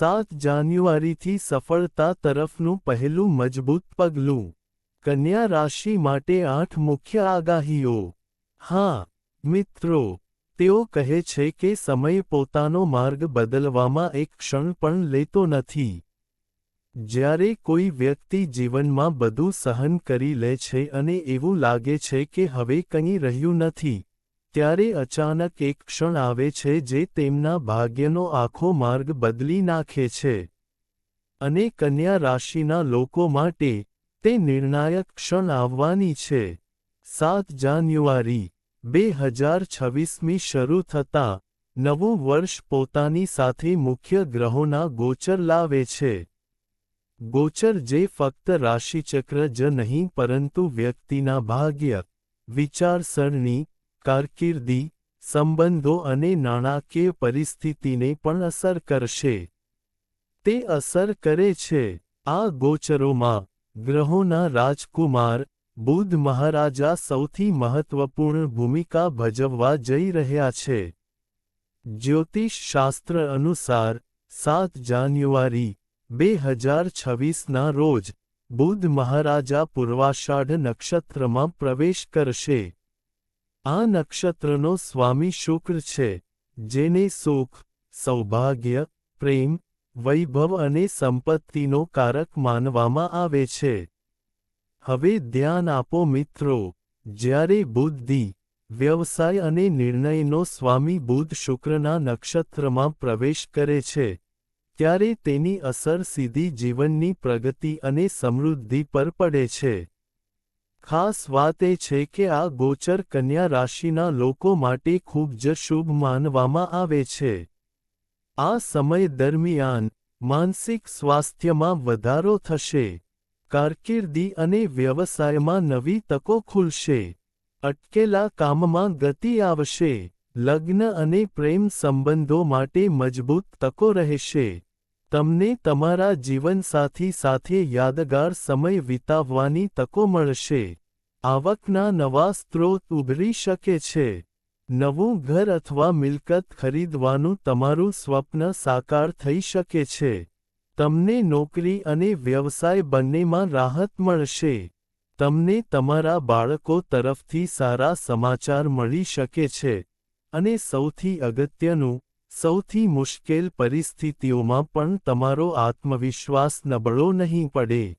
સાત જાન્યુઆરીથી સફળતા તરફનું પહેલું મજબૂત પગલું. કન્યા રાશિ માટે આઠ મુખ્ય આગાહીઓ. હા, મિત્રો, તેઓ કહે છે કે સમય પોતાનો માર્ગ બદલવામાં એક ક્ષણ પણ લેતો નથી. જ્યારે કોઈ વ્યક્તિ જીવનમાં બધું સહન કરી લે છે અને એવું લાગે છે કે હવે કંઈ રહ્યું નથી. ત્યારે અચાનક એક ક્ષણ આવે છે જે તેમના ભાગ્યનો આખો માર્ગ બદલી નાખે છે. અને કન્યા રાશિના લોકો માટે તે નિર્ણાયક ક્ષણ આવવાની છે. સાત જાન્યુઆરી, બે હજાર છવ્વીસમી શરૂ થતાં નવું વર્ષ પોતાની સાથે મુખ્ય ગ્રહોના ગોચર લાવે છે. ગોચર જે ફક્ત રાશિચક્ર જ નહીં, પરંતુ વ્યક્તિના ભાગ્ય, વિચારસરણી કારકિર્દી, સંબંધો અને નાણાકીય પરિસ્થિતિને પણ અસર કરશે. તે અસર કરે છે. આ ગોચરોમાં, ગ્રહોના રાજકુમાર બુધ મહારાજા સૌથી મહત્વપૂર્ણ ભૂમિકા ભજવવા જઈ રહ્યા છે. જ્યોતિષ શાસ્ત્ર અનુસાર, સાત જાન્યુઆરી, બે હજાર છવ્વીસના રોજ બુધ મહારાજા પૂર્વાષાઢ નક્ષત્રમાં પ્રવેશ કરશે. આ નક્ષત્રનો સ્વામી શુક્ર છે, જેને સુખ, સૌભાગ્ય, પ્રેમ, વૈભવ અને સંપત્તિનો કારક માનવામાં આવે છે. હવે ધ્યાન આપો મિત્રો, જ્યારે બુદ્ધિ, વ્યવસાય અને નિર્ણયનો સ્વામી બુધ શુક્રના નક્ષત્રમાં પ્રવેશ કરે છે, ત્યારે તેની અસર સીધી જીવનની પ્રગતિ અને સમૃદ્ધિ પર પડે છે. ખાસ વાત એ છે કે આ ગોચર કન્યા રાશિના લોકો માટે ખૂબ જ શુભ માનવામાં આવે છે. આ સમય દરમિયાન માનસિક સ્વાસ્થ્યમાં વધારો થશે, કારકિર્દી અને વ્યવસાયમાં નવી તકો ખુલશે, અટકેલા કામમાં ગતિ આવશે, લગ્ન અને પ્રેમ સંબંધો માટે મજબૂત તકો રહેશે. તમને તમારા જીવનસાથી સાથે યાદગાર સમય વિતાવવાની તકો મળશે. આવકના નવા સ્ત્રોત ઉભરી શકે છે. નવું ઘર અથવા મિલકત ખરીદવાનું તમારું સ્વપ્ન સાકાર થઈ શકે છે. તમને નોકરી અને વ્યવસાય બંનેમાં રાહત મળશે. તમને તમારા બાળકો તરફથી સારા સમાચાર મળી શકે છે. અને સૌથી અગત્યનું સૌથી મુશ્કેલ પરિસ્થિતિઓમાં પણ તમારો આત્મવિશ્વાસ નબળો નહીં પડે.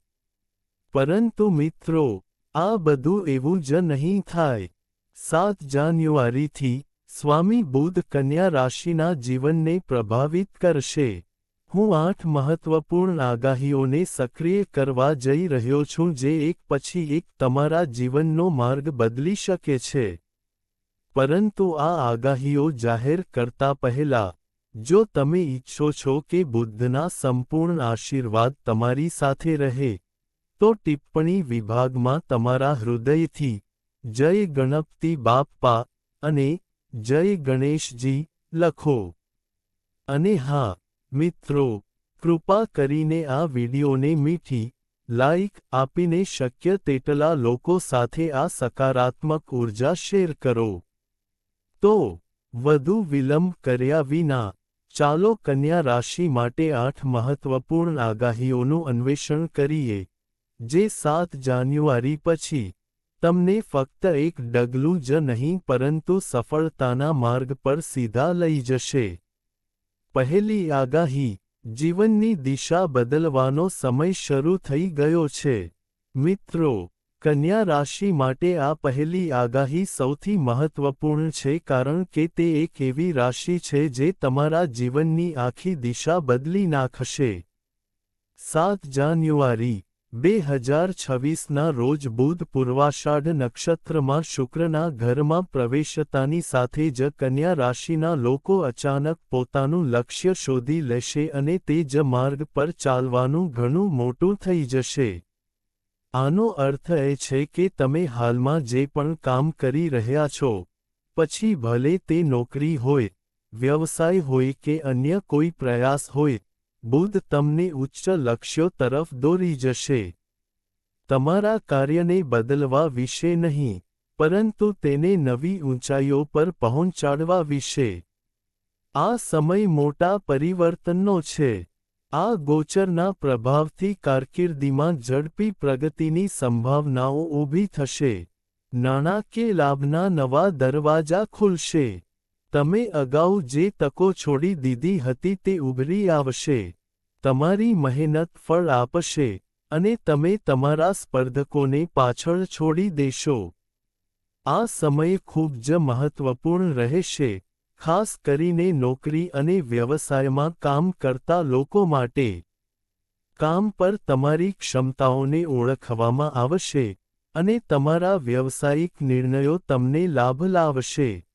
પરંતુ મિત્રો, આ બધું એવું જ નહીં થાય. સાત જાન્યુઆરીથી સ્વામી બુધ કન્યા રાશિના જીવનને પ્રભાવિત કરશે. હું આઠ મહત્વપૂર્ણ આગાહીઓને સક્રિય કરવા જઈ રહ્યો છું જે એક પછી એક તમારા જીવનનો માર્ગ બદલી શકે છે. પરંતુ આ આગાહીઓ જાહેર કરતા પહેલા જો તમે ઈચ્છો છો કે બુદ્ધના સંપૂર્ણ આશીર્વાદ તમારી સાથે રહે તો ટિપ્પણી વિભાગમાં તમારા હૃદયથી જય ગણપતિ બાપ્પા અને જય ગણેશજી લખો અને હા મિત્રો કૃપા કરીને આ વિડિયોને મીઠી લાઇક આપીને શક્ય તેટલા લોકો સાથે આ સકારાત્મક ઊર્જા શેર કરો તો, વધુ વિલંબ કર્યા વિના, ચાલો કન્યા રાશિ માટે આઠ મહત્વપૂર્ણ આગાહીઓનું અન્વેષણ કરીએ, જે સાત જાન્યુઆરી પછી, તમને ફક્ત એક ડગલું જ નહીં પરંતુ સફળતાના માર્ગ પર સીધા લઈ જશે. પહેલી આગાહી, જીવનની દિશા બદલવાનો સમય શરૂ થઈ ગયો છે. મિત્રો કન્યા રાશિ માટે આ પહેલી આગાહી સૌથી મહત્વપૂર્ણ છે કારણ કે તે એક એવી રાશિ છે જે તમારા જીવનની આખી દિશા બદલી નાખશે. સાત જાન્યુઆરી, બે હજાર છવ્વીસના રોજ બુધ પૂર્વાષાઢ નક્ષત્રમાં શુક્રના ઘરમાં પ્રવેશતાની સાથે જ કન્યા રાશિના લોકો અચાનક પોતાનું લક્ષ્ય શોધી લેશે અને તે જ માર્ગ પર ચાલવાનું ઘણું મોટું થઈ જશે. આનો અર્થ એ છે કે તમે હાલમાં જે પણ કામ કરી રહ્યા છો, પછી ભલે તે નોકરી હોય, વ્યવસાય હોય કે અન્ય કોઈ પ્રયાસ હોય, બુદ્ધ તમને ઉચ્ચ લક્ષ્યો તરફ દોરી જશે. તમારા કાર્યને બદલવા વિશે નહીં, પરંતુ તેને નવી ઊંચાઈઓ પર પહોંચાડવા વિશે. આ સમય મોટા પરિવર્તનનો છે. આ ગોચરના પ્રભાવથી કારકિર્દીમાં ઝડપી પ્રગતિની સંભાવનાઓ ઊભી થશે. નાણાકીય લાભના નવા દરવાજા ખુલશે. તમે અગાઉ જે તકો છોડી દીધી હતી તે ઉભરી આવશે. તમારી મહેનત ફળ આપશે અને તમે તમારા સ્પર્ધકોને પાછળ છોડી દેશો. આ સમય ખૂબ જ મહત્વપૂર્ણ રહેશે. ખાસ કરીને નોકરી અને વ્યવસાયમાં કામ કરતા લોકો માટે. કામ પર તમારી ક્ષમતાઓને ઓળખવામાં આવશે અને તમારા વ્યવસાયિક નિર્ણયો તમને લાભ લાવશે.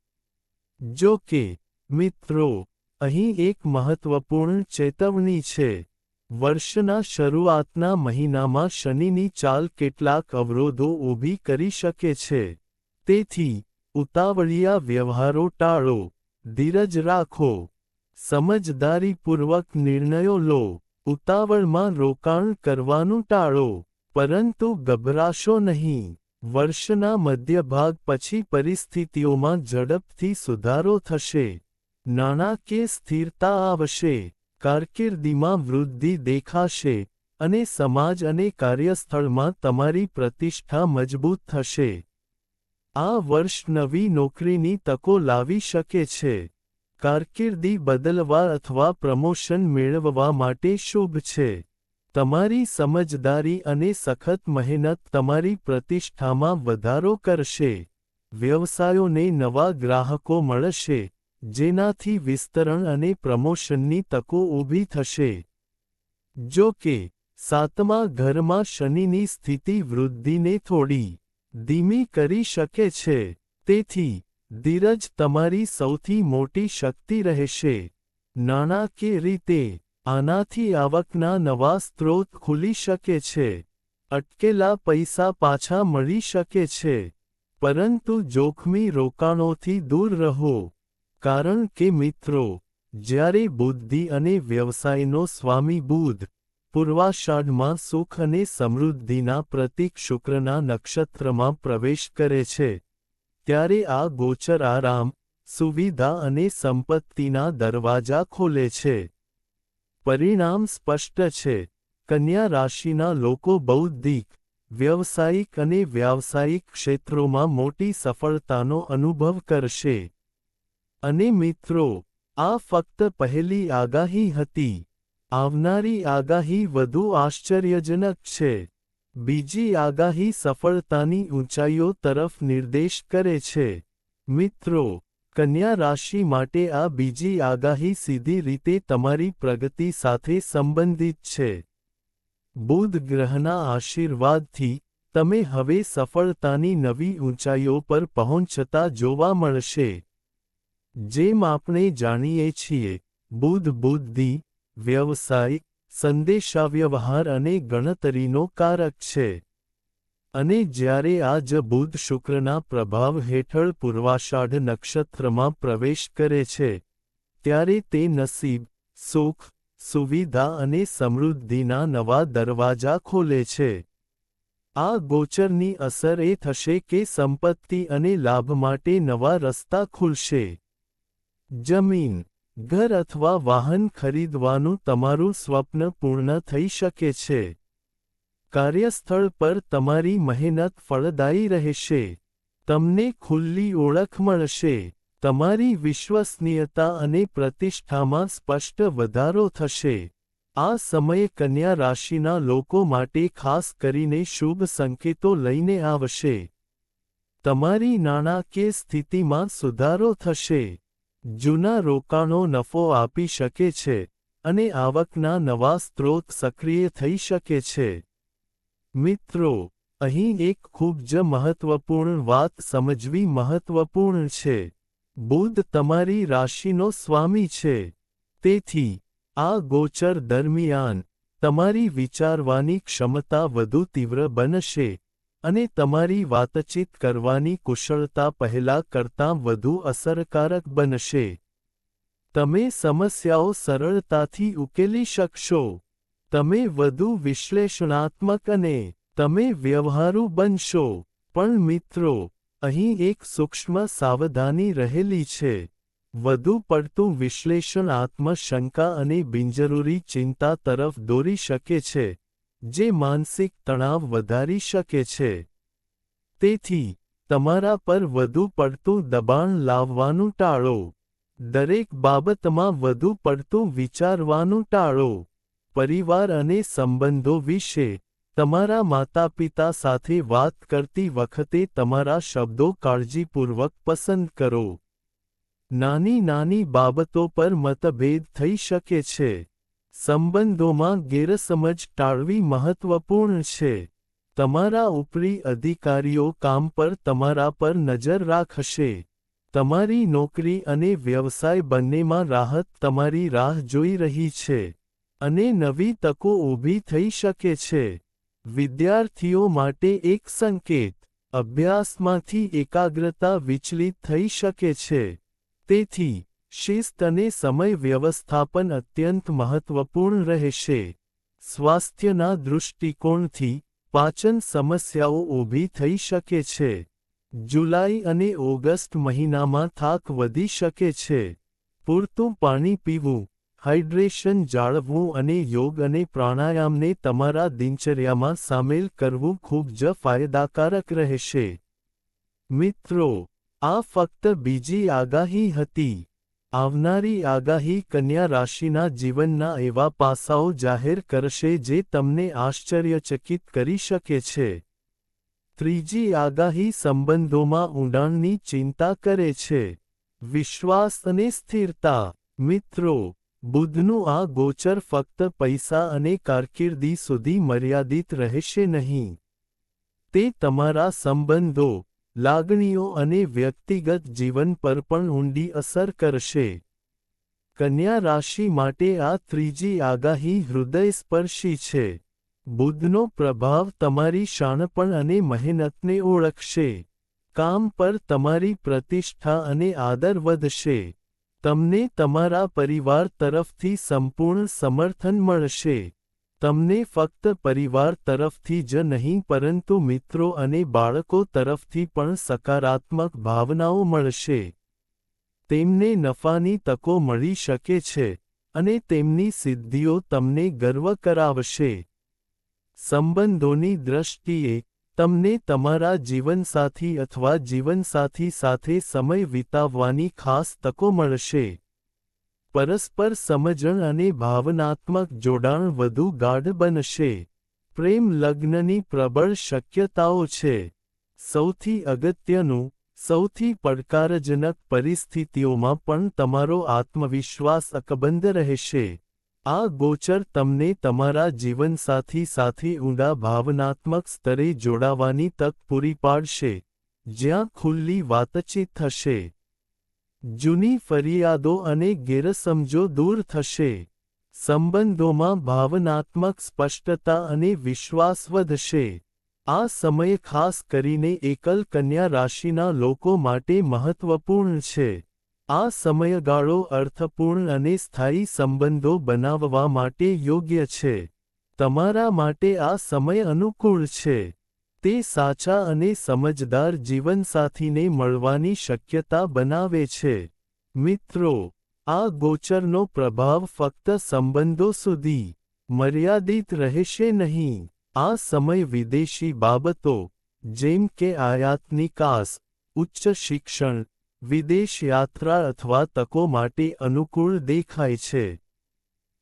જો કે, મિત્રો, અહીં એક મહત્વપૂર્ણ ચેતવણી છે. વર્ષના શરૂઆતના મહિનામાં શનિની ચાલ કેટલાક અવરોધો ઊભી કરી શકે છે. તેથી, ઉતાવળિયા વ્યવહારો ટાળો. ધીરજ રાખો. સમજદારીપૂર્વક નિર્ણયો લો. ઉતાવળમાં રોકાણ કરવાનું ટાળો. પરંતુ ગભરાશો નહીં. વર્ષના મધ્યભાગ પછી પરિસ્થિતિઓમાં ઝડપથી સુધારો થશે. નાણાકીય સ્થિરતા આવશે. કારકિર્દીમાં વૃદ્ધિ દેખાશે અને સમાજ અને કાર્યસ્થળમાં તમારી પ્રતિષ્ઠા મજબૂત થશે. આ વર્ષ નવી નોકરીની તકો લાવી શકે છે. કારકિર્દી બદલવા અથવા પ્રમોશન મેળવવા માટે શુભ છે. તમારી સમજદારી અને સખત મહેનત તમારી પ્રતિષ્ઠામાં વધારો કરશે. વ્યવસાયોને નવા ગ્રાહકો મળશે, જેનાથી વિસ્તરણ અને પ્રમોશનની તકો ઊભી થશે. જો કે, સાતમા ઘરમાં શનિની સ્થિતિ વૃદ્ધિને થોડી ધીમી કરી શકે છે. તેથી, ધીરજ તમારી સૌથી મોટી શક્તિ રહેશે. નાણાકીય રીતે, આનાથી આવકના નવા સ્ત્રોત ખુલી શકે છે. અટકેલા પૈસા પાછા મળી શકે છે. પરંતુ જોખમી રોકાણોથી દૂર રહો. કારણ કે મિત્રો, જ્યારે બુદ્ધિ અને વ્યવસાયનો સ્વામી બુધ પૂર્વાષાઢમાં સુખ અને સમૃદ્ધિના પ્રતીક શુક્રના નક્ષત્રમાં પ્રવેશ કરે છે. ત્યારે આ ગોચર આરામ, સુવિધા અને સંપત્તિના દરવાજા ખોલે છે. પરિણામ સ્પષ્ટ છે. કન્યા રાશિના લોકો બૌદ્ધિક, વ્યવસાયિક અને વ્યાવસાયિક ક્ષેત્રોમાં મોટી સફળતાનો અનુભવ કરશે. અને મિત્રો, આ ફક્ત પહેલી આગાહી હતી. આવનારી આગાહી વધુ આશ્ચર્યજનક છે. બીજી આગાહી સફળતાની ઊંચાઈઓ તરફ નિર્દેશ કરે છે. મિત્રો, કન્યા રાશિ માટે આ બીજી આગાહી સીધી રીતે તમારી પ્રગતિ સાથે સંબંધિત છે. બુધ ગ્રહના આશીર્વાદથી તમે હવે સફળતાની નવી ઊંચાઈઓ પર પહોંચતા જોવા મળશે. જેમ આપણે જાણીએ છીએ, બુધ બુદ્ધિ વ્યવસાય સંદેશાવ્યવહાર અને ગણતરીનો કારક છે. અને જ્યારે આ જ બુધ શુક્રના પ્રભાવ હેઠળ પૂર્વાષાઢ નક્ષત્રમાં પ્રવેશ કરે છે, ત્યારે તે નસીબ, સુખ, સુવિધા અને સમૃદ્ધિના નવા દરવાજા ખોલે છે. આ ગોચરની અસર એ થશે કે સંપત્તિ અને લાભ માટે નવા રસ્તા ખુલશે. જમીન ઘર અથવા વાહન ખરીદવાનું તમારું સ્વપ્ન પૂર્ણ થઈ શકે છે. કાર્યસ્થળ પર તમારી મહેનત ફળદાયી રહેશે. તમને ખુલ્લી ઓળખ મળશે. તમારી વિશ્વસનીયતા અને પ્રતિષ્ઠામાં સ્પષ્ટ વધારો થશે. આ સમયે કન્યા રાશિના લોકો માટે ખાસ કરીને શુભ સંકેતો લઈને આવશે. તમારી નાણાકીય સ્થિતિમાં સુધારો થશે. જૂના રોકાણો નફો આપી શકે છે અને આવકના નવા સ્ત્રોત સક્રિય થઈ શકે છે. મિત્રો, અહીં એક ખૂબ જ મહત્વપૂર્ણ વાત સમજવી મહત્વપૂર્ણ છે. બુધ તમારી રાશિનો સ્વામી છે. તેથી, આ ગોચર દરમિયાન તમારી વિચારવાની ક્ષમતા વધુ તીવ્ર બનશે. અને તમારી વાતચીત કરવાની કુશળતા પહેલા કરતાં વધુ અસરકારક બનશે. તમે સમસ્યાઓ સરળતાથી ઉકેલી શકશો. તમે વધુ વિશ્લેષણાત્મક અને તમે વ્યવહારુ બનશો. પણ મિત્રો, અહીં એક સૂક્ષ્મ સાવધાની રહેલી છે. વધુ પડતું વિશ્લેષણ આત્મશંકા અને બિનજરૂરી ચિંતા તરફ દોરી શકે છે. જે માનસિક તણાવ વધારી શકે છે. તેથી, તમારા પર વધુ પડતું દબાણ લાવવાનું ટાળો. દરેક બાબતમાં વધુ પડતું વિચારવાનું ટાળો. પરિવાર અને સંબંધો વિશે તમારા માતાપિતા સાથે વાત કરતી વખતે તમારા શબ્દો કાળજીપૂર્વક પસંદ કરો. નાની નાની બાબતો પર મતભેદ થઈ શકે છે. સંબંધોમાં ગેરસમજ ટાળવી મહત્વપૂર્ણ છે. તમારા ઉપરી અધિકારીઓ કામ પર તમારા પર નજર રાખશે. તમારી નોકરી અને વ્યવસાય બંનેમાં રાહત તમારી રાહ જોઈ રહી છે અને નવી તકો ઊભી થઈ શકે છે. વિદ્યાર્થીઓ માટે એક સંકેત, અભ્યાસમાંથી એકાગ્રતા વિચલિત થઈ શકે છે. તેથી શિસ્ત અને સમય વ્યવસ્થાપન અત્યંત મહત્વપૂર્ણ રહેશે. સ્વાસ્થ્યના દૃષ્ટિકોણથી પાચન સમસ્યાઓ ઊભી થઈ શકે છે. જુલાઈ અને ઓગસ્ટ મહિનામાં થાક વધી શકે છે. પૂરતું પાણી પીવું, હાઇડ્રેશન જાળવવું અને યોગ અને પ્રાણાયામને તમારા દિનચર્યામાં સામેલ કરવું ખૂબ જ ફાયદાકારક રહેશે. મિત્રો, આ ફક્ત બીજી આગાહી હતી. આવનારી આગાહી કન્યા રાશિના જીવનના એવા પાસાઓ જાહેર કરશે જે તમને આશ્ચર્યચકિત કરી શકે છે. ત્રીજી આગાહી સંબંધોમાં ઊંડાણની ચિંતા કરે છે. વિશ્વાસ અને સ્થિરતા. મિત્રો, બુધનું આ ગોચર ફક્ત પૈસા અને કારકિર્દી સુધી મર્યાદિત રહેશે નહીં. તે તમારા સંબંધો લાગણીઓ અને વ્યક્તિગત જીવન પર પણ ઊંડી અસર કરશે. કન્યા રાશિ માટે આ ત્રીજી આગાહી હૃદયસ્પર્શી છે. બુદ્ધનો પ્રભાવ તમારી શાણપણ અને મહેનતને ઓળખશે. કામ પર તમારી પ્રતિષ્ઠા અને આદર વધશે. તમને તમારા પરિવાર તરફથી સંપૂર્ણ સમર્થન મળશે. તમને ફક્ત પરિવાર તરફથી જ નહીં, પરંતુ મિત્રો અને બાળકો તરફથી પણ સકારાત્મક ભાવનાઓ મળશે. તેમને નફાની તકો મળી શકે છે અને તેમની સિદ્ધિઓ તમને ગર્વ કરાવશે. સંબંધોની દ્રષ્ટિએ, તમને તમારા જીવનસાથી અથવા જીવનસાથી સાથે સમય વિતાવવાની ખાસ તકો મળશે. પરસ્પર સમજણ અને ભાવનાત્મક જોડાણ વધુ ગાઢ બનશે. પ્રેમ લગ્નની પ્રબળ શક્યતાઓ છે. સૌથી અગત્યનું, સૌથી પડકારજનક પરિસ્થિતિઓમાં પણ તમારો આત્મવિશ્વાસ અકબંધ રહેશે. આ ગોચર તમને તમારા જીવનસાથી સાથે ઊંડા ભાવનાત્મક સ્તરે જોડાવાની તક પૂરી પાડશે. જ્યાં ખુલ્લી વાતચીત થશે. જૂની ફરિયાદો અને ગેરસમજો દૂર થશે. સંબંધોમાં ભાવનાત્મક સ્પષ્ટતા અને વિશ્વાસ વધશે. આ સમય ખાસ કરીને એકલ કન્યા રાશિના લોકો માટે મહત્વપૂર્ણ છે. આ સમયગાળો અર્થપૂર્ણ અને સ્થાયી સંબંધો બનાવવા માટે યોગ્ય છે. તમારા માટે આ સમય અનુકૂળ છે. તે સાચા અને સમજદાર જીવનસાથીને મળવાની શક્યતા બનાવે છે. મિત્રો, આ ગોચરનો પ્રભાવ ફક્ત સંબંધો સુધી મર્યાદિત રહેશે નહીં. આ સમય વિદેશી બાબતો, જેમ કે આયાત નિકાસ ઉચ્ચ શિક્ષણ, વિદેશ યાત્રા અથવા તકો માટે અનુકૂળ દેખાય છે.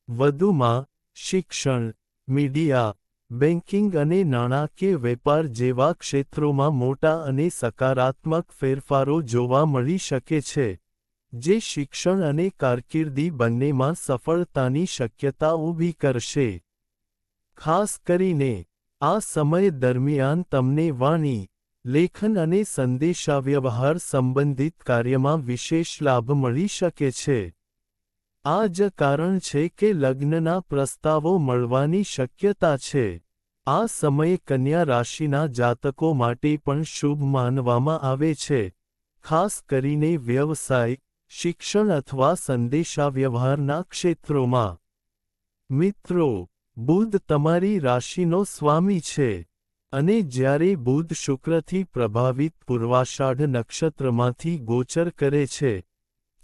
વધુમાં, શિક્ષણ, મીડિયા બેન્કિંગ અને નાણાકીય વેપાર જેવા ક્ષેત્રોમાં મોટા અને સકારાત્મક ફેરફારો જોવા મળી શકે છે, જે શિક્ષણ અને કારકિર્દી બંનેમાં સફળતાની શક્યતા ઊભી કરશે. ખાસ કરીને, આ સમય દરમિયાન તમને વાણી, લેખન અને સંદેશાવ્યવહાર સંબંધિત કાર્યમાં વિશેષ લાભ મળી શકે છે. આ જ કારણ છે કે લગ્નના પ્રસ્તાવો મળવાની શક્યતા છે. આ સમયે કન્યા રાશિના જાતકો માટે પણ શુભ માનવામાં આવે છે. ખાસ કરીને વ્યવસાય, શિક્ષણ અથવા સંદેશાવ્યવહારના ક્ષેત્રોમાં. મિત્રો, બુધ તમારી રાશિનો સ્વામી છે અને જ્યારે બુધ શુક્રથી પ્રભાવિત પૂર્વાષાઢ નક્ષત્રમાંથી ગોચર કરે છે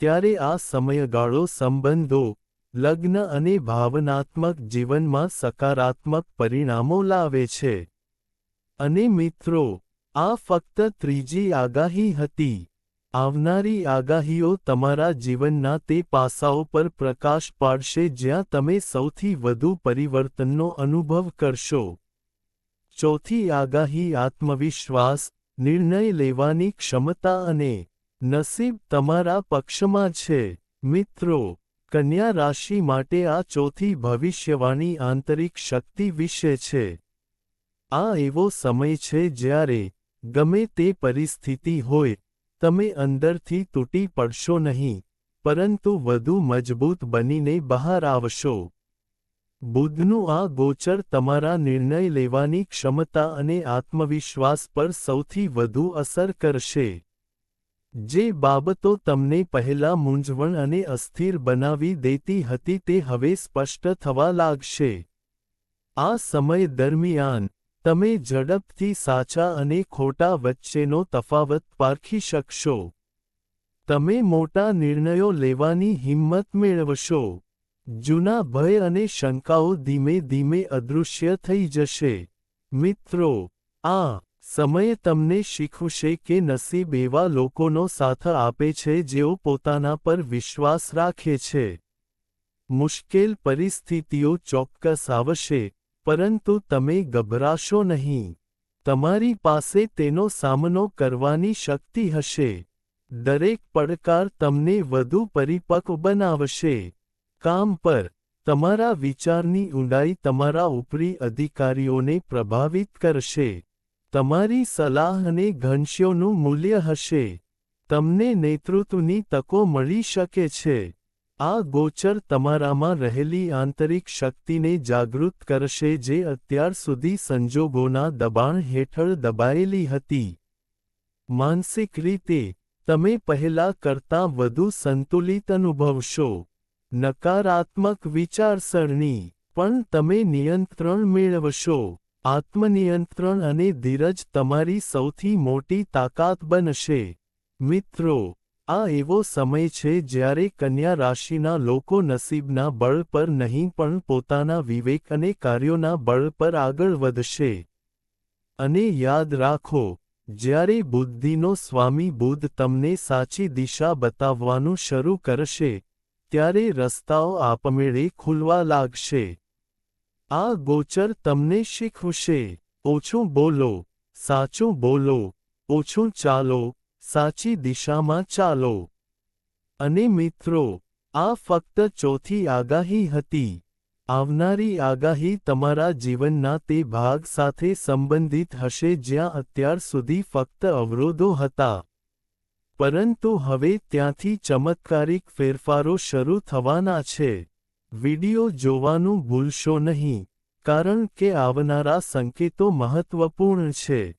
ત્યારે આ સમયગાળો સંબંધો, લગ્ન અને ભાવનાત્મક જીવનમાં સકારાત્મક પરિણામો લાવે છે. અને મિત્રો, આ ફક્ત ત્રીજી આગાહી હતી. આવનારી આગાહીઓ તમારા જીવનના તે પાસાઓ પર પ્રકાશ પાડશે જ્યાં તમે સૌથી વધુ પરિવર્તનનો અનુભવ કરશો. ચોથી આગાહી આત્મવિશ્વાસ, નિર્ણય લેવાની ક્ષમતા અને નસીબ તમારા પક્ષમાં છે. મિત્રો, કન્યા રાશિ માટે આ ચોથી ભવિષ્યવાણી આંતરિક શક્તિ વિશે છે. આ એવો સમય છે જ્યારે ગમે તે પરિસ્થિતિ હોય, તમે અંદરથી તૂટી પડશો નહીં, પરંતુ વધુ મજબૂત બનીને બહાર આવશો. બુદ્ધનું આ ગોચર તમારા નિર્ણય લેવાની ક્ષમતા અને આત્મવિશ્વાસ પર સૌથી વધુ અસર કરશે. જે બાબતો તમને પહેલા મૂંઝવણ અને અસ્થિર બનાવી દેતી હતી તે હવે સ્પષ્ટ થવા લાગશે. આ સમય દરમિયાન, તમે ઝડપથી સાચા અને ખોટા વચ્ચેનો તફાવત પારખી શકશો. તમે મોટા નિર્ણયો લેવાની હિંમત મેળવશો. જૂના ભય અને શંકાઓ ધીમે ધીમે અદૃશ્ય થઈ જશે. મિત્રો, આ સમય તમને શીખવશે કે નસીબ એવા લોકોનો સાથ આપે છે જેઓ પોતાના પર વિશ્વાસ રાખે છે. મુશ્કેલ પરિસ્થિતિઓ ચોક્કસ આવશે, પરંતુ તમે ગભરાશો નહીં. તમારી પાસે તેનો સામનો કરવાની શક્તિ હશે. દરેક પડકાર તમને વધુ પરિપક્વ બનાવશે. કામ પર, તમારા વિચારની ઊંડાઈ તમારા ઉપરી અધિકારીઓને પ્રભાવિત કરશે. તમારી સલાહ અને ઘનશ્યોનું મૂલ્ય હશે. તમને નેતૃત્વની તકો મળી શકે છે. આ ગોચર તમારામાં રહેલી આંતરિક શક્તિને જાગૃત કરશે જે અત્યાર સુધી સંજોગોના દબાણ હેઠળ દબાયેલી હતી. માનસિક રીતે, તમે પહેલા કરતાં વધુ સંતુલિત અનુભવશો. નકારાત્મક વિચારસરણી, પણ તમે નિયંત્રણ મેળવશો. આત્મનિયંત્રણ અને ધીરજ તમારી સૌથી મોટી તાકાત બનશે. મિત્રો, આ એવો સમય છે જ્યારે કન્યા રાશિના લોકો નસીબના બળ પર નહીં પણ પોતાના વિવેક અને કાર્યોના બળ પર આગળ વધશે. અને યાદ રાખો, જ્યારે બુદ્ધિનો સ્વામી બુદ્ધ તમને સાચી દિશા બતાવવાનું શરૂ કરશે, ત્યારે રસ્તાઓ આપમેળે ખુલવા લાગશે. આ ગોચર તમને શીખવશે. ઓછું બોલો, સાચું બોલો, ઓછું ચાલો, સાચી દિશામાં ચાલો. અને મિત્રો, આ ફક્ત ચોથી આગાહી હતી. આવનારી આગાહી તમારા જીવનના તે ભાગ સાથે સંબંધિત હશે જ્યાં અત્યાર સુધી ફક્ત અવરોધો હતા. પરંતુ હવે ત્યાંથી ચમત્કારિક ફેરફારો શરૂ થવાના છે. વિડિયો જોવાનું ભૂલશો નહીં, કારણ કે આવનારા સંકેતો મહત્વપૂર્ણ છે.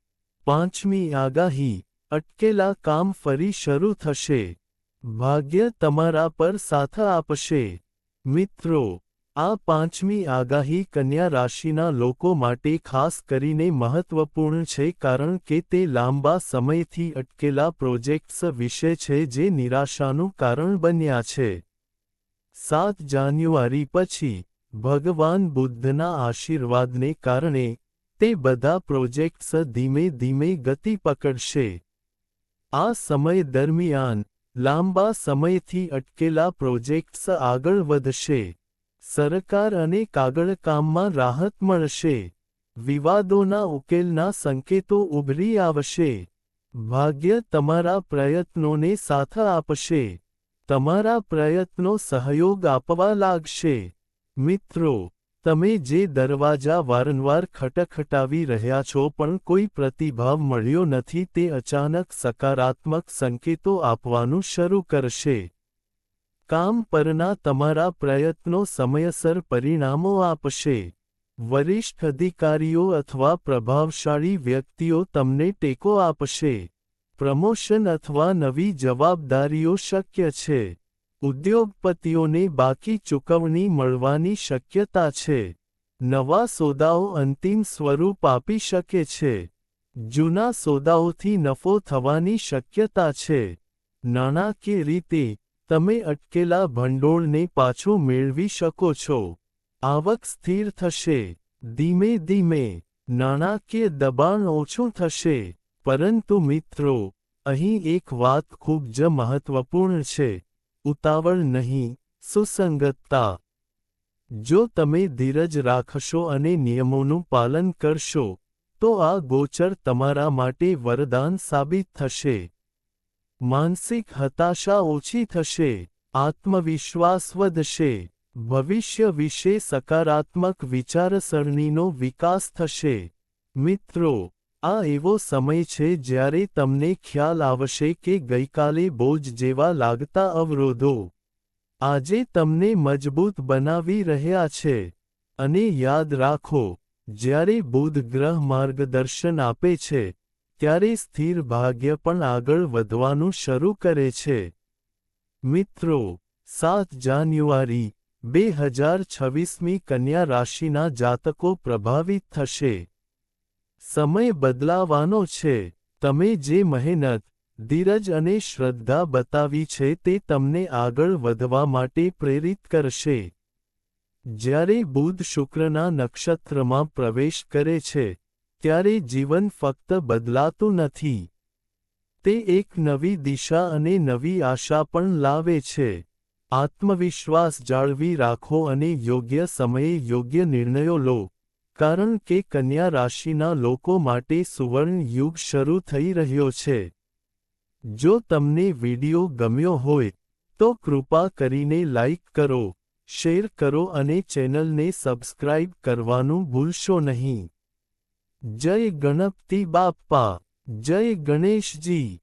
પાંચમી આગાહી, અટકેલા કામ ફરી શરૂ થશે. ભાગ્ય તમારા પર સાથ આપશે. મિત્રો, આ પાંચમી આગાહી કન્યા રાશિના લોકો માટે ખાસ કરીને મહત્વપૂર્ણ છે કારણ કે તે લાંબા સમયથી અટકેલા પ્રોજેક્ટ્સ વિશે છે જે નિરાશાનું કારણ બન્યા છે. સાત જાન્યુઆરી પછી ભગવાન બુદ્ધના આશીર્વાદને કારણે તે બધા પ્રોજેક્ટ્સ ધીમે ધીમે ગતિ પકડશે. આ સમય દરમિયાન લાંબા સમયથી અટકેલા પ્રોજેક્ટ્સ આગળ વધશે. સરકાર અને કાગળકામમાં રાહત મળશે. વિવાદોના ઉકેલના સંકેતો ઉભરી આવશે. ભાગ્ય તમારા પ્રયત્નોને સાથ આપશે. તમારા પ્રયત્નો સહયોગ આપવા લાગશે. મિત્રો, તમે જે દરવાજા વારંવાર ખટખટાવી રહ્યા છો પણ કોઈ પ્રતિભાવ મળ્યો નથી તે અચાનક સકારાત્મક સંકેતો આપવાનું શરૂ કરશે. કામ પરના તમારા પ્રયત્નો સમયસર પરિણામો આપશે. વરિષ્ઠ અધિકારીઓ અથવા પ્રભાવશાળી વ્યક્તિઓ તમને ટેકો આપશે. પ્રમોશન અથવા નવી જવાબદારીઓ શક્ય છે. ઉદ્યોગપતિઓને બાકી ચૂકવણી મળવાની શક્યતા છે. નવા સોદાઓ અંતિમ સ્વરૂપ આપી શકે છે. જૂના સોદાઓથી નફો થવાની શક્યતા છે. નાણાકીય રીતે, તમે અટકેલા ભંડોળને પાછું મેળવી શકો છો. આવક સ્થિર થશે. ધીમે ધીમે, નાણાકીય દબાણ ઓછું થશે. પરંતુ મિત્રો, અહીં એક વાત ખૂબ જ મહત્વપૂર્ણ છે. ઉતાવળ નહીં, સુસંગતતા. જો તમે ધીરજ રાખશો અને નિયમોનું પાલન કરશો, તો આ ગોચર તમારા માટે વરદાન સાબિત થશે. માનસિક હતાશા ઓછી થશે, આત્મવિશ્વાસ વધશે, ભવિષ્ય વિશે સકારાત્મક વિચારસરણીનો વિકાસ થશે. મિત્રો આ એવો સમય છે જ્યારે તમને ખ્યાલ આવશે કે ગઈકાલે બોજ જેવા લાગતા અવરોધો આજે તમને મજબૂત બનાવી રહ્યા છે. અને યાદ રાખો, જ્યારે બુધ ગ્રહ માર્ગદર્શન આપે છે, ત્યારે સ્થિર ભાગ્ય પણ આગળ વધવાનું શરૂ કરે છે. મિત્રો, સાત જાન્યુઆરી, બે હજાર છવ્વીસમી કન્યા રાશિના જાતકો પ્રભાવિત થશે. સમય બદલાવાનો છે. તમે જે મહેનત, ધીરજ અને શ્રદ્ધા બતાવી છે તે તમને આગળ વધવા માટે પ્રેરિત કરશે. જ્યારે બુધ શુક્રના નક્ષત્રમાં પ્રવેશ કરે છે, ત્યારે જીવન ફક્ત બદલાતું નથી. તે એક નવી દિશા અને નવી આશા પણ લાવે છે. આત્મવિશ્વાસ જાળવી રાખો અને યોગ્ય સમયે યોગ્ય નિર્ણયો લો. કારણ કે કન્યા રાશિના લોકો માટે સુવર્ણ યુગ શરૂ થઈ રહ્યો છે. જો તમને વિડિયો ગમ્યો હોય, તો કૃપા કરીને લાઇક કરો, શેર કરો અને ચેનલને સબસ્ક્રાઇબ કરવાનું ભૂલશો નહીં. જય ગણપતિ બાપ્પા જય ગણેશજી.